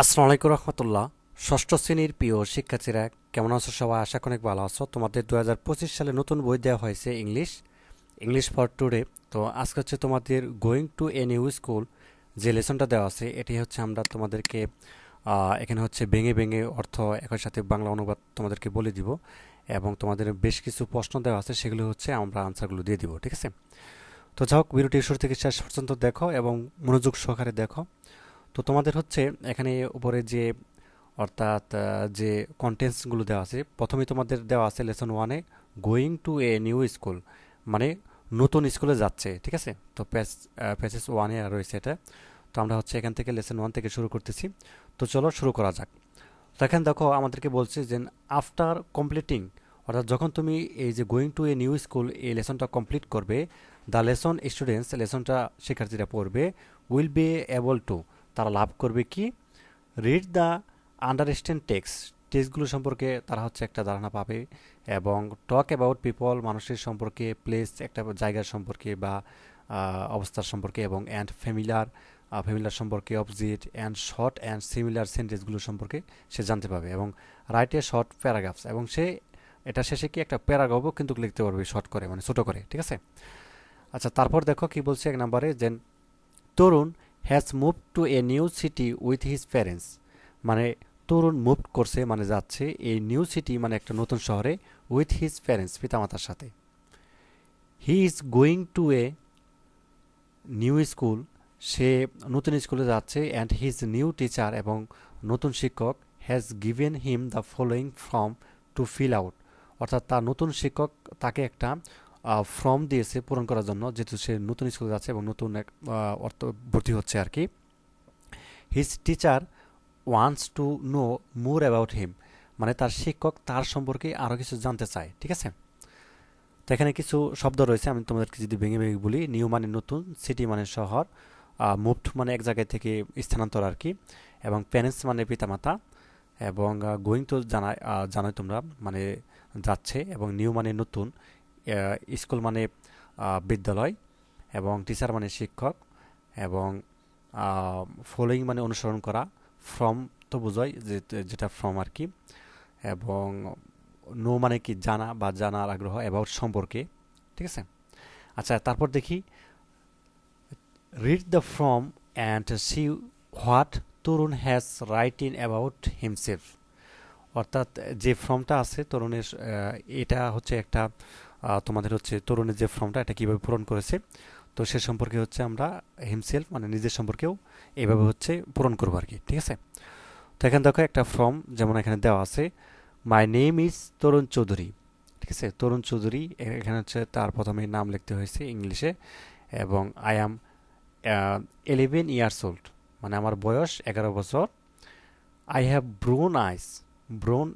আসসালামু আলাইকুম রহমতুল্লাহ। ষষ্ঠ শ্রেণির প্রিয় শিক্ষার্থীরা, কেমন আছো সবাই? আশা অনেক ভালো আছো। তোমাদের দু হাজার পঁচিশ সালে নতুন বই দেওয়া হয়েছে ইংলিশ ইংলিশ ফর টুডে। তো আজকে হচ্ছে তোমাদের going to a new school যে লেসনটা দেওয়া আছে, এটি হচ্ছে আমরা তোমাদেরকে এখানে হচ্ছে ভেঙে ভেঙে অর্থ একই সাথে বাংলা অনুবাদ তোমাদেরকে বলে দিব এবং তোমাদের বেশ কিছু প্রশ্ন দেওয়া আছে, সেগুলো হচ্ছে আমরা আনসারগুলো দিয়ে দিব, ঠিক আছে? তো যাই হোক, ভিডিওটি শুরু থেকে শেষ পর্যন্ত দেখো এবং মনোযোগ সহকারে দেখো। তো তোমাদের হচ্ছে এখানে উপরে যে, অর্থাৎ যে কন্টেন্টসগুলো দেওয়া আছে প্রথমে তোমাদের দেওয়া আছে লেসন ওয়ানে going to a new school মানে নতুন স্কুলে যাচ্ছে, ঠিক আছে? তো প্যাস প্যাসেস ওয়ানে রয়েছে এটা। তো আমরা হচ্ছে এখান থেকে লেসন ওয়ান থেকে শুরু করতেছি। তো চলো শুরু করা যাক। তো এখানে দেখো আমাদেরকে বলছে যে আফটার কমপ্লিটিং অর্থাৎ যখন তুমি এই যে going to a new school এই লেসনটা কমপ্লিট করবে দ্য লেসন স্টুডেন্টস লেসনটা শিক্ষার্থীরা পড়বে উইল বি এবল টু তারা লাভ করবে কি? রিড দ্য আন্ডারস্ট্যান্ড টেক্স টেক্সটগুলো সম্পর্কে তারা হচ্ছে একটা ধারণা পাবে এবং টক অ্যাবাউট পিপল মানুষের সম্পর্কে প্লেস একটা জায়গার সম্পর্কে বা অবস্থার সম্পর্কে এবং অ্যান্ড ফ্যামিলার ফ্যামিলার সম্পর্কে opposite and short and similar সেন্টেন্সগুলো সম্পর্কে সে জানতে পারবে এবং রাইট শর্ট প্যারাগ্রাফস এবং সে, এটা শেষে কি একটা প্যারাগ্রাফও কিন্তু লিখতে পারবে শর্ট করে মানে ছোটো করে, ঠিক আছে? আচ্ছা তারপর দেখো কি বলছে এক নম্বরে যে Tarun has move to a new city with his parents মানে তরুণ মুভ করছে মানে যাচ্ছে এই নিউ সিটি মানে একটা নতুন শহরে উইথ হিজ প্যারেন্টস পিতামাতার সাথে। He is going to a new school সে নতুন স্কুলে যাচ্ছে অ্যান্ড হিজ নিউ টিচার এবং নতুন শিক্ষক has given him the following form to fill out অর্থাৎ তার নতুন শিক্ষক তাকে একটা ফর্ম দিয়েছে পূরণ করার জন্য যেহেতু সে নতুন স্কুলে যাচ্ছে এবং নতুন এক অর্থ ভর্তি হচ্ছে আর কি। His teacher wants to know more about him মানে তার শিক্ষক তার সম্পর্কে আরও কিছু জানতে চায় ঠিক আছে? তো এখানে কিছু শব্দ রয়েছে আমি তোমাদেরকে যদি ভেঙে ভেঙে বলি নিউ মানে নতুন সিটি মানে শহর মুভড মানে এক জায়গায় থেকে স্থানান্তর আর কি এবং প্যারেন্টস মানে পিতামাতা এবং গোয়িং তো জানাই আহ, জানোই তোমরা মানে যাচ্ছে এবং নিউ মানে নতুন স্কুল মানে বিদ্যালয় এবং টিচার মানে শিক্ষক এবং ফলোয়িং মানে অনুসরণ করা ফ্রম তো বোঝায় যে, যেটা ফ্রম আর কি এবং নো মানে কি জানা বা জানার আগ্রহ অ্যাবাউট সম্পর্কে, ঠিক আছে? আচ্ছা তারপর দেখি read the form and see what Tarun has write in about himself অর্থাৎ যে ফর্মটা আছে তরুণের এটা হচ্ছে একটা তোমাদের হচ্ছে তরুণের যে ফর্মটা, এটা কীভাবে পূরণ করেছে। তো সে সম্পর্কে হচ্ছে আমরা হিমসেলফ মানে নিজের সম্পর্কেও এইভাবে হচ্ছে পূরণ করব আর কি ঠিক আছে? তো এখানে দেখো একটা ফর্ম যেমন এখানে দেওয়া আছে my name is Tarun Chowdhury ঠিক আছে? তরুণ চৌধুরী এখানে হচ্ছে তার প্রথমে নাম লিখতে হয়েছে ইংলিশে, এবং I am eleven years old মানে আমার বয়স এগারো বছর। I have brown eyes brown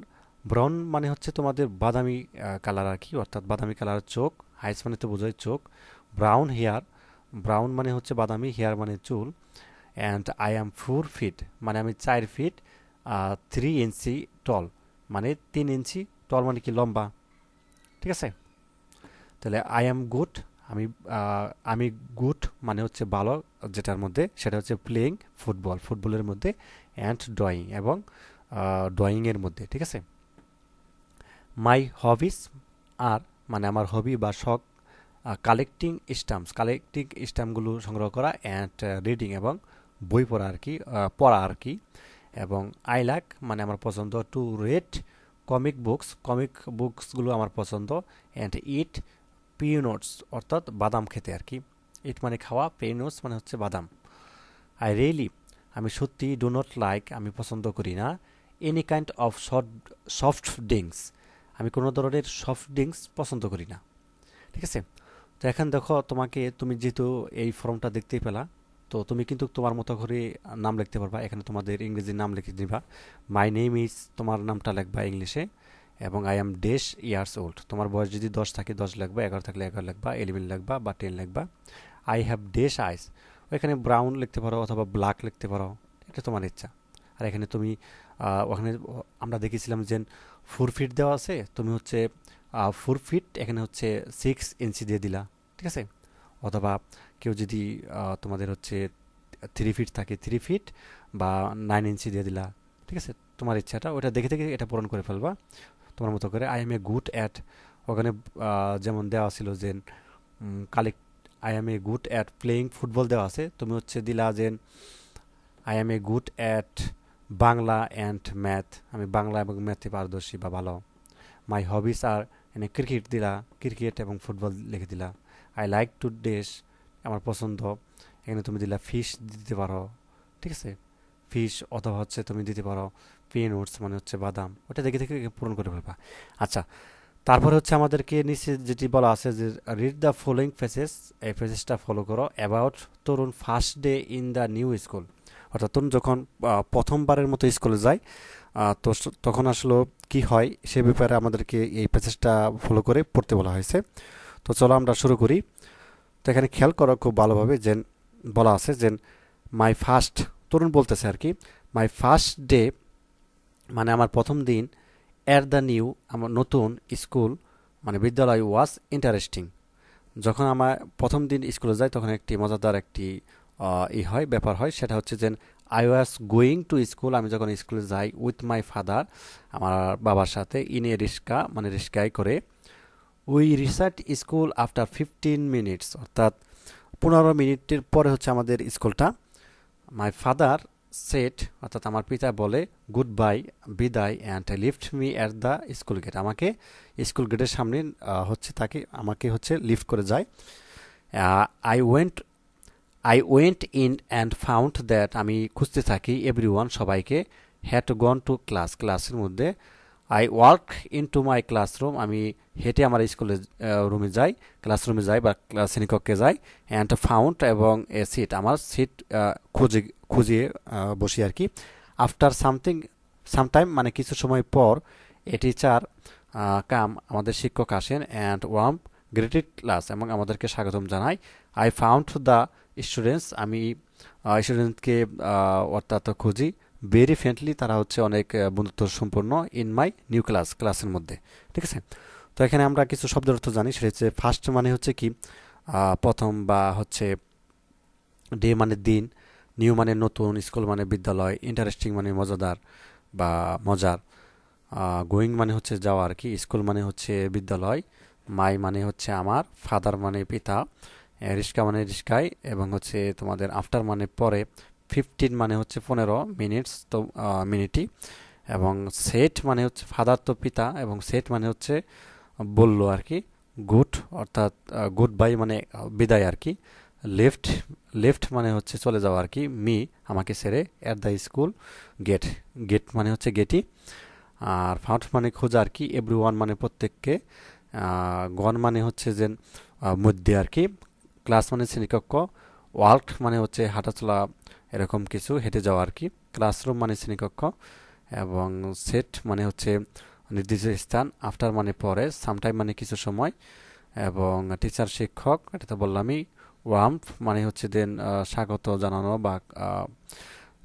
brown মানে হচ্ছে তোমাদের বাদামি কালার আর কি, অর্থাৎ বাদামি কালারের চোখ আইস মানে তো বোঝায় চোখ, ব্রাউন হেয়ার, ব্রাউন মানে হচ্ছে বাদামি, হেয়ার মানে চুল and I am four feet মানে আমি চার ফিট থ্রি ইঞ্চি টল মানে তিন ইঞ্চি টল মানে কি লম্বা, ঠিক আছে? তাহলে আই অ্যাম গুড আমি আমি গুড মানে হচ্ছে ভালো, যেটার মধ্যে, সেটা হচ্ছে প্লেয়িং ফুটবল ফুটবলের মধ্যে অ্যান্ড ড্রয়িং এবং ড্রয়িংয়ের মধ্যে, ঠিক আছে? মাই হবিস, আর মানে আমার হবি বা শখ কালেক্টিং স্ট্যাম্পস কালেক্টিং স্টাম্পগুলো সংগ্রহ করা অ্যান্ড রিডিং এবং বই পড়া আর কি পড়া আর কি। এবং আই লাক মানে আমার পছন্দ to read comic books comic বুকসগুলো আমার পছন্দ অ্যান্ড ইট পিউনোটস অর্থাৎ বাদাম খেতে আর কি। ইট মানে খাওয়া পিউনোটস মানে হচ্ছে বাদাম। আই রিয়েলি আমি সত্যি ডু নট লাইক আমি পছন্দ করি না। Any kind of short soft drinks আমি কোনো ধরনের সফট ড্রিঙ্কস পছন্দ করি না। ঠিক আছে? তো এখন দেখো, তোমাকে তুমি যেহেতু এই ফর্মটা দেখতেই পেলা, তো তুমি কিন্তু তোমার মতো করে নাম লিখতে পারবা। এখানে তোমাদের ইংরেজি নাম লিখে দিবা। মাই নেম ইজ তোমার নামটা লিখবা ইংলিশে এবং I am dash years old তোমার বয়স যদি দশ থাকে, দশ লিখবা, এগারো থাকলে এগারো লিখবা ইলেভেন লিখবা বা টেন লিখবা। আই হ্যাভ ডেশ আইস ওইখানে ব্রাউন লিখতে পারো অথবা ব্ল্যাক লিখতে পারো। এটা তোমার ইচ্ছা। আর এখানে তুমি ওখানে আমরা দেখেছিলাম যে ফোর ফিট দেওয়া আছে, তুমি হচ্ছে ফোর ফিট এখানে হচ্ছে সিক্স ইঞ্চি দিয়ে দিলা, ঠিক আছে? অথবা কেউ যদি তোমাদের হচ্ছে থ্রি ফিট থাকে থ্রি ফিট বা নাইন ইঞ্চি দিয়ে দিলা, ঠিক আছে? তোমার ইচ্ছাটা, ওটা দেখে দেখে এটা পূরণ করে ফেলবা। তোমার মতো করে I am a good at ওখানে যেমন দেওয়া ছিল যে collect I am a good at playing football দেওয়া আছে, তুমি হচ্ছে দিলা যে I am a good at Bangla and math আমি বাংলা এবং ম্যাথে পারদর্শী বা ভালো। মাই হবিস আর এনে ক্রিকেট দিলা ক্রিকেট এবং ফুটবল লিখে দিলা। আই লাইক টু ডেস আমার পছন্দ। এখানে তুমি দিলা ফিশ দিতে পারো। ঠিক আছে? ফিশ অথবা হচ্ছে তুমি দিতে পারো। পিনটস মানে হচ্ছে বাদাম। ওটা দেখে দেখে পূরণ করে ফেলবা। আচ্ছা তারপরে হচ্ছে আমাদেরকে নিচে যেটি বলা আছে যে রিড দ্য ফলোয়িং ফেসেস এই ফেসেসটা ফলো করো। About Tarun first day in the new school অর্থাৎ তরুণ যখন প্রথমবারের মতো স্কুলে যায় তো তখন আসলে কি হয়, সে ব্যাপারে আমাদেরকে এই প্যাসেজটা ফলো করে পড়তে বলা হয়েছে। তো চলো আমরা শুরু করি। তো এখানে খেয়াল করো খুব ভালোভাবে যে বলা আছে যে মাই ফার্স্ট তরুণ বলতেছে আর কি মাই ফার্স্ট ডে মানে আমার প্রথম দিন অ্যাট দ্য নিউ আমার নতুন স্কুল মানে বিদ্যালয় ওয়াজ ইন্টারেস্টিং যখন আমার প্রথম দিন স্কুলে যাই তখন একটি মজাদার একটি ই হয়, ব্যাপার হয়, সেটা হচ্ছে যে I was going to school আমি যখন স্কুলে যাই উইথ মাই ফাদার আমার বাবার সাথে ইন এ রিস্কা মানে রিস্কায় করে we reached school after fifteen minutes অর্থাৎ পনেরো মিনিটের পরে হচ্ছে আমাদের স্কুলটা। মাই ফাদার সেট অর্থাৎ আমার পিতা বলে গুড বাই বিদায় and lift me at the school gate আমাকে স্কুল গেটের সামনে হচ্ছে তাকে, আমাকে হচ্ছে লিফট করে যায়। I went I went in and found that আমি খুঁজতে থাকি এভরি ওয়ান সবাইকে হ্যাড গন টু ক্লাস ক্লাসের মধ্যে। I walk in to my classroom আমি হেঁটে আমার স্কুলে রুমে যাই ক্লাসরুমে যাই বা শ্রেণীকক্ষে যাই অ্যান্ড ফাউন্ড এবং এ সিট আমার সিট খুঁজে খুঁজিয়ে বসি আর কি। আফটার সামথিং সামটাইম মানে কিছু সময় পর এ টিচার কাম আমাদের শিক্ষক আসেন অ্যান্ড ওয়ার্ম গ্রেটেড ক্লাস এবং আমাদেরকে স্বাগতম জানাই। আই ফাউন্ড দ্য স্টুডেন্টস আমি স্টুডেন্টকে অর্থাৎ খুঁজি। ভেরি ফ্রেন্ডলি তারা হচ্ছে অনেক বন্ধুত্ব সম্পন্ন ইন মাই নিউ ক্লাস ক্লাসের মধ্যে। ঠিক আছে? তো এখানে আমরা কিছু শব্দের অর্থ জানি, সেটা হচ্ছে ফার্স্ট মানে হচ্ছে কি? প্রথম বা হচ্ছে ডে মানে দিন নিউ মানে নতুন স্কুল মানে বিদ্যালয় ইন্টারেস্টিং মানে মজাদার বা মজার। গোয়িং মানে হচ্ছে যাওয়া আর কি স্কুল মানে হচ্ছে বিদ্যালয় মাই মানে হচ্ছে আমার, ফাদার মানে পিতা রিস্কা মানে রিস্কায় এবং হচ্ছে তোমাদের আফটার মানে পরে, ফিফটিন মানে হচ্ছে পনেরো মিনিটস তো মিনিটই, এবং সেট মানে হচ্ছে ফাদার তো পিতা, এবং সেট মানে হচ্ছে বলল আর কি, গুড, অর্থাৎ গুড বাই মানে বিদায় আর কি, লেফট লেফট মানে হচ্ছে চলে যাওয়া আর কি, মি আমাকে ছেড়ে at the school gate gate মানে হচ্ছে গেটি আর ফাউন্ড মানে খোঁজা আর কি এভরি ওয়ান মানে প্রত্যেককে গন মানে হচ্ছে যে মধ্যে আর কি। ক্লাস মানে শ্রেণীকক্ষ ওয়ার্ক মানে হচ্ছে হাঁটাচলা এরকম কিছু, হেঁটে যাওয়া আর কি। ক্লাসরুম মানে শ্রেণীকক্ষ এবং সেট মানে হচ্ছে নির্দিষ্ট স্থান, আফটার মানে পরে, সামটাইম মানে কিছু সময়। এবং টিচার, শিক্ষক, এটা তো বললামই। ওয়ার্মফ মানে হচ্ছে দেন স্বাগত জানানো বা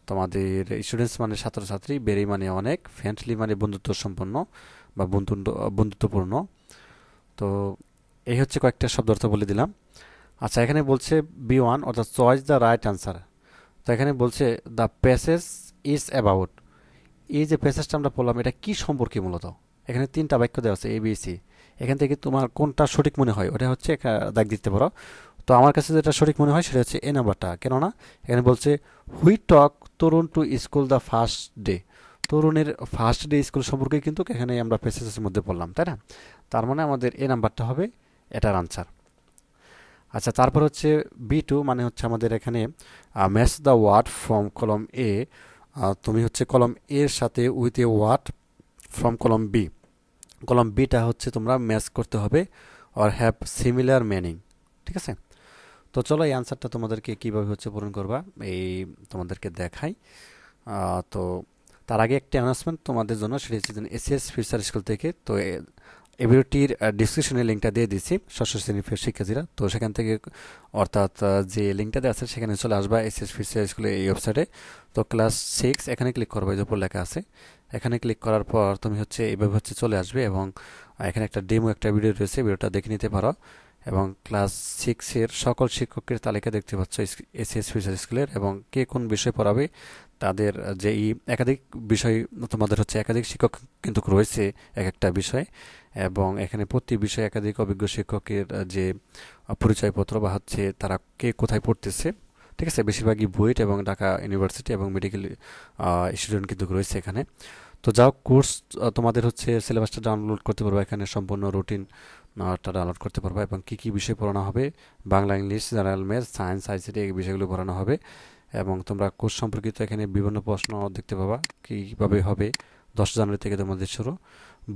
তোমাদের স্টুডেন্টস মানে ছাত্রছাত্রী, বেরি মানে অনেক, ফ্রেন্ডলি মানে বন্ধুত্ব সম্পন্ন বা বন্ধু বন্ধুত্বপূর্ণ। তো এই হচ্ছে কয়েকটা শব্দ অর্থ বলে দিলাম। আচ্ছা এখানে বলছে বি ওয়ান অর্থাৎ চয়েস দ্য রাইট অ্যান্সার তো এখানে বলছে দ্য প্যাসেজ ইজ অ্যাবাউট এই যে প্যাসেজটা আমরা পড়লাম, এটা কি সম্পর্কে মূলত? এখানে তিনটা বাক্য দেওয়া আছে এ বি এখান থেকে তোমার কোনটা সঠিক মনে হয়, ওটা হচ্ছে দাগ দিতে পারো। তো আমার কাছে যেটা সঠিক মনে হয়, সেটা হচ্ছে এ নাম্বারটা কেননা এখানে বলছে who talk Tarun to school the first day তরুণের ফার্স্ট ডে স্কুল সম্পর্কে কিন্তু এখানে আমরা প্যাসেজের মধ্যে পড়লাম, তাই না? তার মানে আমাদের এ নাম্বারটা হবে এটার আনসার আচ্ছা তারপর হচ্ছে বি টু মানে হচ্ছে আমাদের এখানে ম্যাচ দ্য ওয়ার্ড ফ্রম কলম এ তুমি হচ্ছে কলম এর সাথে with a word from column B column beta হচ্ছে তোমরা ম্যাচ করতে হবে অর হ্যাভ সিমিলার মিনিং ঠিক আছে? তো চলো এই আনসারটা তোমাদেরকে কীভাবে হচ্ছে পূরণ করবা, এই তোমাদেরকে দেখাই। তো তার আগে একটি অ্যানাউন্সমেন্ট তোমাদের জন্য, সেটি হচ্ছে এসিএস ফিউচার স্কুল থেকে। তো এই ভিডিওটির ডিসক্রিপশনে লিঙ্কটা দিয়ে দিচ্ছি ষষ্ঠ শ্রেণির শিক্ষার্থীরা। তো, সেখান থেকে, অর্থাৎ যে লিঙ্কটা দেওয়া আছে, সেখানে চলে আসবা এস এস ফিসি স্কুলের এই ওয়েবসাইটে তো ক্লাস সিক্স এখানে ক্লিক করবে যে উপর লেখা আছে। এখানে ক্লিক করার পর, তুমি হচ্ছে এইভাবে হচ্ছে চলে আসবে এবং এখানে একটা ডেমো একটা ভিডিও রয়েছে ভিডিওটা দেখে নিতে পারো। এবং ক্লাস সিক্সের সকল শিক্ষকের তালিকা দেখতে পাচ্ছ এসএস ফিচার স্কুলের এবং কে কোন বিষয় পড়াবে তাদের যে এই একাধিক বিষয় তোমাদের হচ্ছে একাধিক শিক্ষক কিন্তু রয়েছে এক একটা বিষয় এবং এখানে প্রতি বিষয়ে একাধিক অভিজ্ঞ শিক্ষকের যে পরিচয়পত্র বা হচ্ছে তারা কে কোথায় পড়তেছে, ঠিক আছে? বেশিরভাগই বুয়েট এবং ঢাকা ইউনিভার্সিটি এবং মেডিকেল স্টুডেন্ট কিন্তু রয়েছে এখানে। তো যাও কোর্স তোমাদের হচ্ছে সিলেবাসটা ডাউনলোড করতে পারবে, এখানে সম্পূর্ণ রুটিন টা ডাউনলোড করতে পারবে এবং কী কী বিষয় পড়ানো হবে, Bangla, English, general, math, science, ICT এই বিষয়গুলো পড়ানো হবে এবং তোমরা কোর্স সম্পর্কিত এখানে বিভিন্ন প্রশ্ন দেখতে পাবা কীভাবে হবে, দশ জানুয়ারি থেকে তোমাদের শুরু।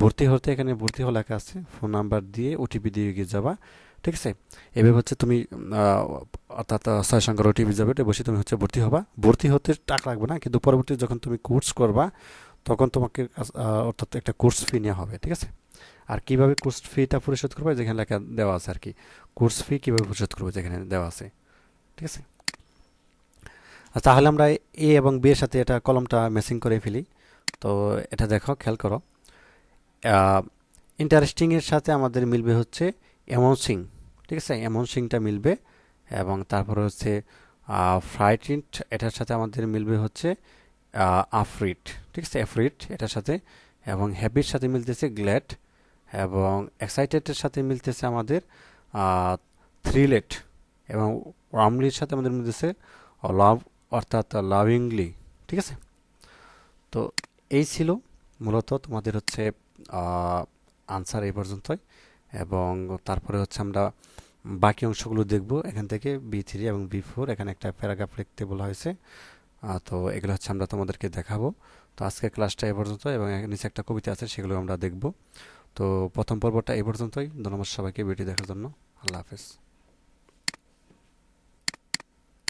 ভর্তি হতে এখানে ভর্তি হওয়া লেখা আছে, ফোন নাম্বার দিয়ে ওটিপি দিয়ে গিয়ে যাবা, ঠিক আছে? এভাবে হচ্ছে তুমি অর্থাৎ ছয় সংখ্যার ওটিপি যাবে এটা বসে তুমি হচ্ছে ভর্তি হবা। ভর্তি হতে টাকা লাগবে না, কিন্তু পরবর্তী যখন তুমি কোর্স করবা, তখন তোমাকে অর্থাৎ একটা কোর্স ফি নেওয়া হবে, ঠিক আছে? আর কীভাবে কোর্স ফিটা পরিশোধ করবে, যেখানে লেখা দেওয়া আছে আর কি কোর্স ফি কীভাবে পরিশোধ করবে, যেখানে দেওয়া আছে। ঠিক আছে? তাহলে আমরা এ এবং বি এর সাথে এটা কলমটা ম্যাচিং করে ফেলি। তো এটা দেখো, খেয়াল করো। ইন্টারেস্টিংয়ের সাথে আমাদের মিলবে হচ্ছে অ্যামাউন্সিং ঠিক আছে? অ্যামাউন্সিংটা মিলবে এবং তারপরে হচ্ছে ফ্রাইটিন্ট এটার সাথে আমাদের মিলবে হচ্ছে আফরিট ঠিক আছে? অ্যাফরিট এটার সাথে এবং হ্যাপির সাথে মিলতেছে গ্ল্যাড এবং এক্সাইটেডের সাথে মিলতেছে আমাদের থ্রিলেট এবং ওয়ার্মলির সাথে আমাদের মিলতেছে লাভ অর্থাৎ লাভিংলি ঠিক আছে? তো এই ছিল মূলত তোমাদের হচ্ছে আনসার এই পর্যন্তই এবং তারপরে হচ্ছে আমরা বাকি অংশগুলো দেখব। এখান থেকে বি থ্রি এবং বি ফোর এখানে একটা প্যারাগ্রাফ লিখতে বলা হয়েছে। তো এগুলো হচ্ছে আমরা তোমাদেরকে দেখাবো। তো আজকের ক্লাসটা এ পর্যন্ত এবং নিচে একটা কবিতা আছে সেগুলো আমরা দেখব। তো প্রথম পর্বটা এই পর্যন্তই। ধন্যবাদ সবাইকে ভিডিও দেখার জন্য। আল্লাহ হাফেজ।